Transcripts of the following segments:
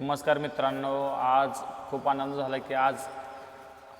नमस्कार मित्रांनो. आज खूप आनंद झाला की आज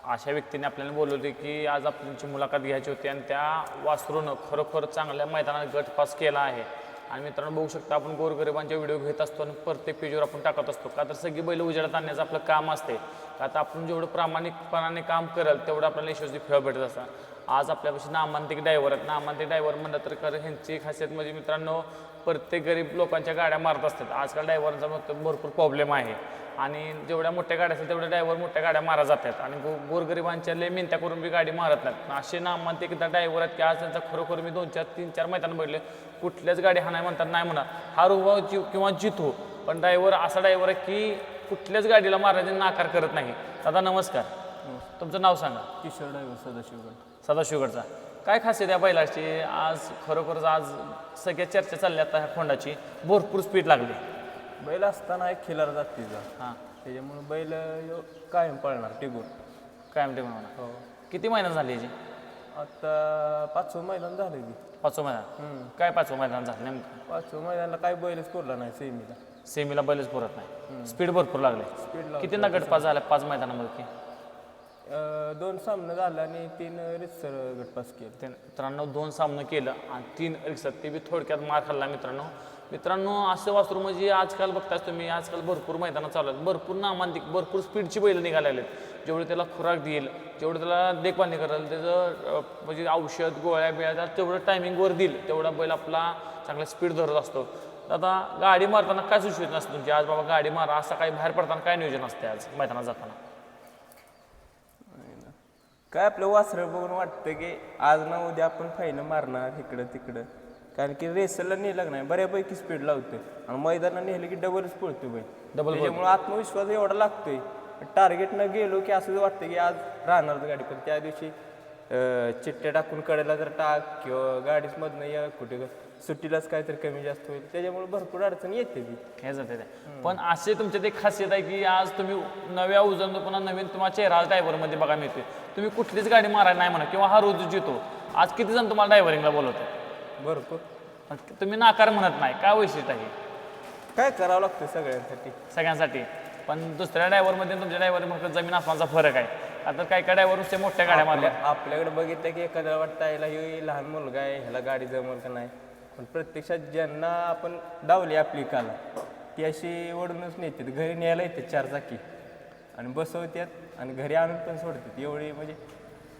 अशा व्यक्तीने आपल्याला बोलवले की आज आपल्याची मुलाखत घ्यायची होती आणि त्या वासरूनं खरोखर चांगल्या मैदानात गट पास केला आहे. आणि मित्रांनो बघू शकता आपण गोरगरिबांचे व्हिडिओ घेत असतो आणि प्रत्येक पेजवर आपण टाकत असतो. का तर सगळी बैल उजेडात आणण्याचं आपलं काम असते. आता आपण जेवढं प्रामाणिकपणाने काम कराल तेवढं आपल्याला यशस्वी खेळ भेटत असतात आज आपल्यापाशी नामांतिक ड्रायव्हर आहेत. नामांतिक ड्रायव्हर म्हणलं तर खरं ह्यांची खासियत म्हणजे मित्रांनो प्रत्येक गरीब लोकांच्या गाड्या मारत असतात. आजकाल ड्रायव्हरांचा मग भरपूर प्रॉब्लेम आहे. आणि जेवढ्या मोठ्या गाड्या असतात तेवढ्या ड्रायव्हर मोठ्या गाड्या मारा जातात. आणि गो गोरगरिबांच्या लय मिनत्या करून बी गाडी मारत नाहीत. असे नामांतिक एकदा ड्रायव्हर आहेत की आज त्यांचा खरोखर मी दोन चार तीन चार मैदान बघितले. कुठल्याच गाडी हा नाही म्हणतात नाही म्हणा हा रुवा जीव किंवा जितो. पण ड्रायव्हर असा ड्रायव्हर आहे की कुठल्याच गाडीला मारायचे नाकार करत नाही. दादा नमस्कार. तुमचं नाव सांगा. किशोर ड्रायव्हर सदाशिवगड. सदाशिवगडचा. काय खासियत या बैलाची? आज खरोखरच आज सगळ्या चर्चा चालल्या आता ह्या खोंडाची. भरपूर स्पीड लागली. बैल असताना एक खिलार जातीचा. हां. त्याच्यामुळे बैल कायम पळणार टिकून. काय म्हणते म्हणा हो. किती महिना झाली याची? आता पाचवं मैदान झालं की. पाचवं मैदान. काय पाचवं मैदान झालं नेमकं? पाचवं मैदानला काय बैलच पुरला नाही सेमीला. सेमीला बैलच पुरत नाही. स्पीड भरपूर लागले. स्पीड किती नगट पास झाल्या पाच मैदानामध्ये की? दोन सामनं झालं आणि तीन रितसर गटपास केलं. ते मित्रांनो दोन सामनं केलं आणि तीन रिक्षा ते बी थोडक्यात मार खाल्ला मित्रांनो. मित्रांनो असं वासरू म्हणजे आजकाल बघताच तुम्ही आजकाल भरपूर मैदानात चालू आहेत. भरपूर नामांतिक भरपूर स्पीडची बैल निघायला आहेत. जेवढे त्याला खुराक देईल जेवढं त्याला देखभाल करेल त्याचं म्हणजे औषध गोळ्या बिळ्या त्याला तेवढं टायमिंगवर देईल. तेवढा बैल आपला चांगला स्पीड धरत असतो. आता गाडी मारताना काय सुचवित नसतं तुमची? आज बाबा गाडी मारा असं काही बाहेर पडताना काय नियोजन असते आज मैदानात जाताना? काय आपलं वासरं बघून वाटतं की आज ना उद्या आपण फाईनं मारणार इकडं तिकडं. कारण की रेसला नेलं नाही बऱ्यापैकी स्पीड लावतोय. आणि मैदानात नेलं की डबलच पळतोय बैल Double त्याच्यामुळे आत्मविश्वास एवढा लागतोय. टार्गेटनं गेलो की असं वाटतं की आज राहणार गाडी पण त्या दिवशी अं, चिठ्ठ्या टाकून कडेला जर टाक किंवा गाडीच मधनं या कुठे सुट्टीलाच काहीतरी कमी जास्त होईल. त्याच्यामुळे भरपूर अडचण येते ती हे जाते ते. पण असे तुमचे ते खासियत आहे की आज तुम्ही नव्या उजळून पुन्हा नवीन तुम्हाला चेहरा ड्रायव्हरमध्ये बघा मिळते तुम्ही कुठलीच गाडी मारायला नाही म्हणा किंवा हा रोज जितो. आज किती जण तुम्हाला ड्रायव्हरिंगला बोलवतो भरपूर. तुम्ही नाकार म्हणत नाही. काय वैशिष्ट्य आहे? काय करावं लागतं सगळ्यांसाठी? सगळ्यांसाठी. पण दुसऱ्या ड्रायव्हरमध्ये तुमच्या ड्रायव्हर मग जमीन आसमानचा फरक आहे. आता काय काय ड्रायव्हर नुसते मोठ्या गाड्या मारल्या. आपल्या- आपल्याकडे बघितलं की एखाद्याला वाटतं याला हे लहान मुलगा आहे ह्याला गाडी जमल का नाही? पण प्रत्यक्षात ज्यांना आपण दावली आपली काला ती अशी ओढूनच नेतात. घरी न्यायला येते चार चाकी. आणि बसवतात आणि घरी आणून पण सोडतात. एवढी म्हणजे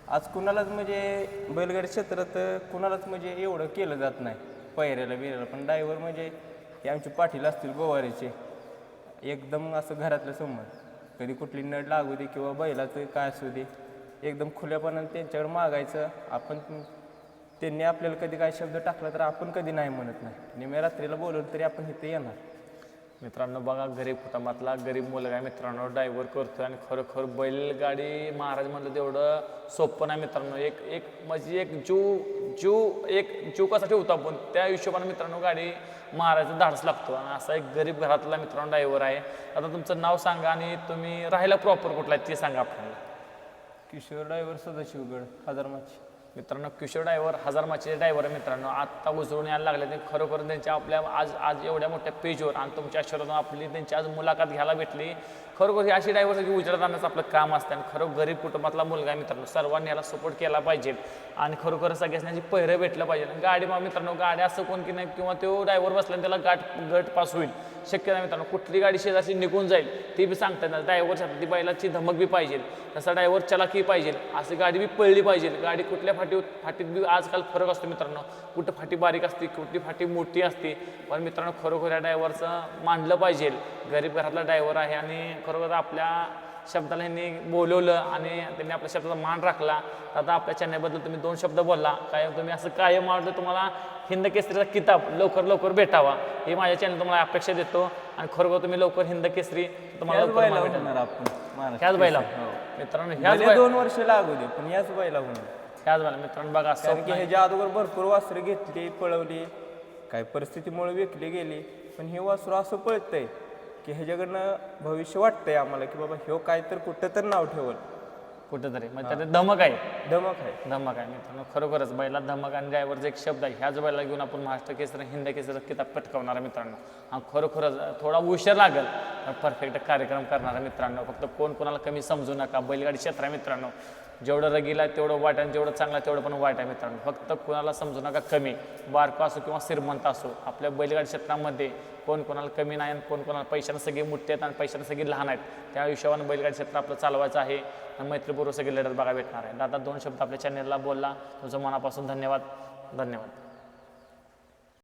आज कुणालाच म्हणजे बैलगाडी क्षेत्रात कुणालाच म्हणजे एवढं केलं जात नाही. पहिऱ्याला बिऱ्याला. पण ड्रायव्हर म्हणजे हे आमचे पाठीला असतील गोवारीचे. एकदम असं घरातलं समोर कधी कुठली नळ लागू दे किंवा बैलाचं काय असू दे एकदम खुल्यापणाने त्यांच्याकडे मागायचं. आपण त्यांनी आपल्याला कधी काय शब्द टाकला तर आपण कधी नाही म्हणत नाही. निम्या रात्रीला बोलवलं तरी आपण इथे येणार. मित्रांनो बघा गरीब कुटुंबातला गरीब मुलगा आहे मित्रांनो ड्रायव्हर करतो आणि खरोखर बैलगाडी महाराज म्हणलं तेवढं सोपं नाही मित्रांनो. एक एक म्हणजे एक जीव जीव एक जीव कसा ठेवतो आपण? त्या हिशोबाने मित्रांनो गाडी महाराजा धाडस लागतो. आणि असा एक गरीब घरातला मित्रांनो ड्रायव्हर आहे. आता तुमचं नाव सांगा आणि तुम्ही राहायला प्रॉपर कुठला आहे ते सांगा आपल्याला. किशोर ड्रायव्हर सदाशिवगड हजारमाची. मित्रांनो किशोर ड्रायव्हर हजार माचे ड्रायव्हर आहे मित्रांनो. आत्ता उजळून यायला लागले ते खरोखर त्यांच्या आपल्या आज आज एवढ्या मोठ्या पेजवर आणि तुमच्या आशीर्वादानं आपली त्यांची आज मुलाखत घ्यायला भेटली. खरोखर ही अशी ड्रायव्हर की उजळत आणण्याचं आपलं काम असतं आणि खरं गरीब कुटुंबातला मुलगा आहे मित्रांनो. सर्वांनी याला सपोर्ट केला पाहिजे आणि खरोखर सगळ्यांची पहिरं भेटलं पाहिजे. आणि गाडी मग मित्रांनो गाडी असं कोण की नाही किंवा तो ड्रायव्हर बसला आणि त्याला गाठ गट पास होईल. शक्य नाही मित्रांनो. कुठली गाडी शेजारची निघून जाईल ती बी सांगता येणार ड्रायव्हरसाठी ती बैलाची धमक बी पाहिजे. तसा ड्रायव्हर चलाखी पाहिजे. अशी गाडी बी पळली पाहिजे. गाडी कुठल्या फाटी फाटीत बी आजकाल फरक असतो मित्रांनो. कुठं फाटी बारीक असते कुठली फाटी मोठी असते. पण मित्रांनो खरोखर या ड्रायव्हरचं मानलं पाहिजे. गरीब घरातला ड्रायव्हर आहे आणि खरोखर आपल्या शब्दाला ह्यांनी बोलवलं आणि त्यांनी आपल्या शब्दाचा मान राखला. आता आपल्या चेन्नईबद्दल तुम्ही दोन शब्द बोलला. काय तुम्ही असं कायम आवडलं तुम्हाला हिंद केसरीचा किताब लवकर लवकर भेटावा. ही माझ्या चॅनल तुम्हाला अपेक्षा देतो. आणि खरोखर तुम्ही लवकर हिंद केसरी तुम्हाला ह्याच बैला हो. मित्रांनो ह्याच बै- दोन वर्ष लागू दे पण याच बैला होणार. ह्याच बैला मित्रांनो बघा कारण की ह्याच्या अगोदर भरपूर वासरं घेतली पळवली काही परिस्थितीमुळे विकली गेली पण हे वासरू असं पळतंय की ह्याच्याकडनं भविष्य वाटतंय आम्हाला की बाबा ह्यो काय तर कुठं तर नाव ठेवल. कुठेतरी. मग त्यात धमक आहे. धमक आहे. धमक आहे मित्रांनो खरोखरच बैला धमक आणि ड्रायव्हरचा एक शब्द आहे. ह्याच बैला घेऊन आपण महाराष्ट्र केसर हिंद केसर किताब पटकावणारा मित्रांनो. हा खरोखरच थोडा उशीर लागेल परफेक्ट कार्यक्रम करणारा मित्रांनो. फक्त कोण कोणाला कमी समजू नका बैलगाडी क्षेत्र आहे मित्रांनो. जेवढं रगीला आहे तेवढं वाईट आणि जेवढं चांगलं आहे तेवढं पण वाईट आहे मित्रांनो. फक्त कोणाला समजू नका कमी. बारको असो किंवा श्रीमंत असो आपल्या बैलगाडी क्षेत्रामध्ये कोण कोणाला कमी नाही आणि कोण कोणाला पैशानं सगळे मोठे आहेत आणि पैशानं सगळे लहान आहेत त्या हिशोबानं बैलगाडी क्षेत्र आपलं चालवायचं आहे आणि मैत्रीपूर्वक सगळी लढत बघा भेटणार आहे. दादा दोन शब्द आपल्या चॅनलला बोलला. तुझं मनापासून धन्यवाद. धन्यवाद.